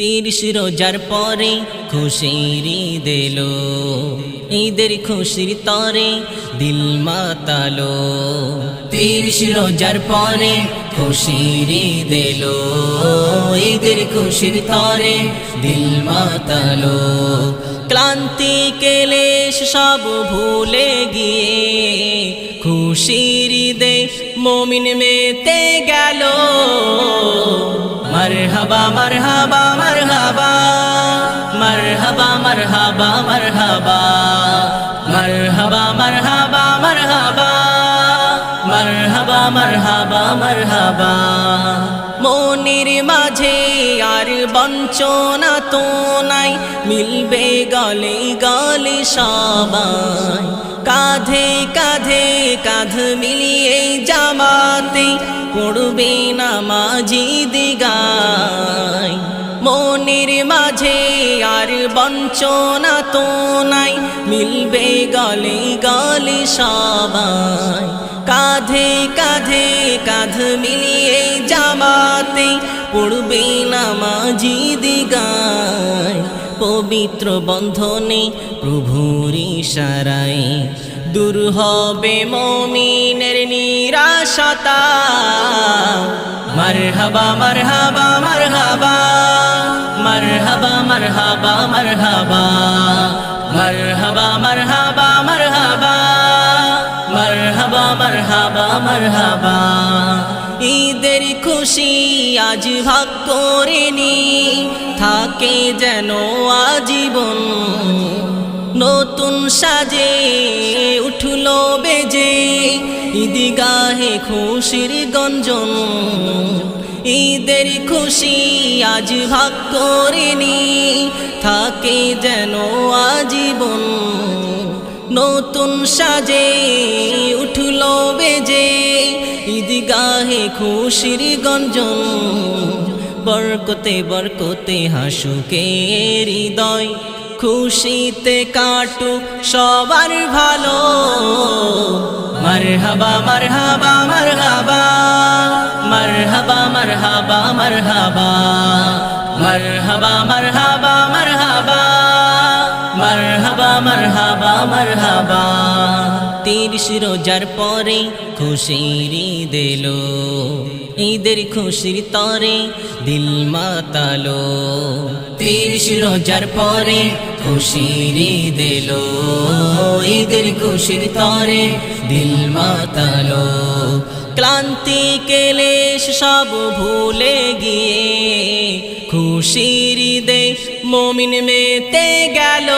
তিরিশ রোজার পরে খুশির দিল ঈদের খুশির তরে দিল মাতালো তিরিশ রোজার পরে খুশির দিল ঈদের খুশির তরে দিল মাতালো ক্লান্তি কেলেশ সব ভুলে গিয়ে খুশির দে মমিন মেতে গেল মারহাবা মারহাবা মারহাবা মারহাবা মারহাবা মারহাবা মারহাবা মারহাবা মারহাবা মারহাবা মারহাবা মারহাবা মনির মাঝে আর বঞ্চনা তো নাই মিলবে গলে গলে সবাই কাঁধে কাঁধে কাঁধ মিলিয়ে জামাতে পড়বে নামাজি দিগায়। মনির মাঝে আর বঞ্চনা তো নাই, মিলবে গলে গলে সবাই। কাঁধে কাঁধে কাঁধ মিলিয়ে জামাতে পড়বে নামাজি দিগায়। পবিত্র বন্ধনে প্রভুর ইশারায় দূর হবে মমিনের নিরাশতা মারহাবা মারহাবা মারহাবা মারহাবা মারহাবা মারহাবা মারহাবা মারহাবা মারহাবা মারহাবা মারহাবা মারহাবা ঈদের খুশি আজ ভাগ করে থাকে যেন আজীবন নতুন সাজে উঠল বেজে। ঈদগাহে খুশির গঞ্জন, ঈদের খুশি আজ ভাগ করে থাকে যেন আজীবন নতুন সাজে উঠল বেজে। ঈদগাহে খুশির গঞ্জন বরকতে বরকতে হাসুকে হৃদয় খুশিতে কাটু সবার ভালো মারহাবা মারহাবা মারহাবা মারহাবা মারহাবা মারহাবা মারহাবা মারহাবা মারহাবা মারহাবা মারহাবা মারহাবা তিরিশ রোজার পরে খুশির দিল ঈদের খুশির তরে দিল মাতালো তিরিশ রোজার পরে খুশির দিল ঈদের খুশির তরে দিল মাতালো ক্লান্তি কেলেশ সব ভুলে গিয়ে খুশির দে মমিন মেতে গেল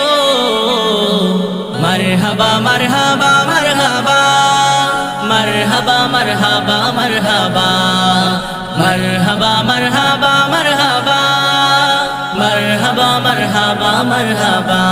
মারহাবা মারহাবা মারহাবা মারহাবা মারহাবা মারহাবা মারহাবা মারহাবা মারহাবা মারহাবা মারহাবা মারহাবা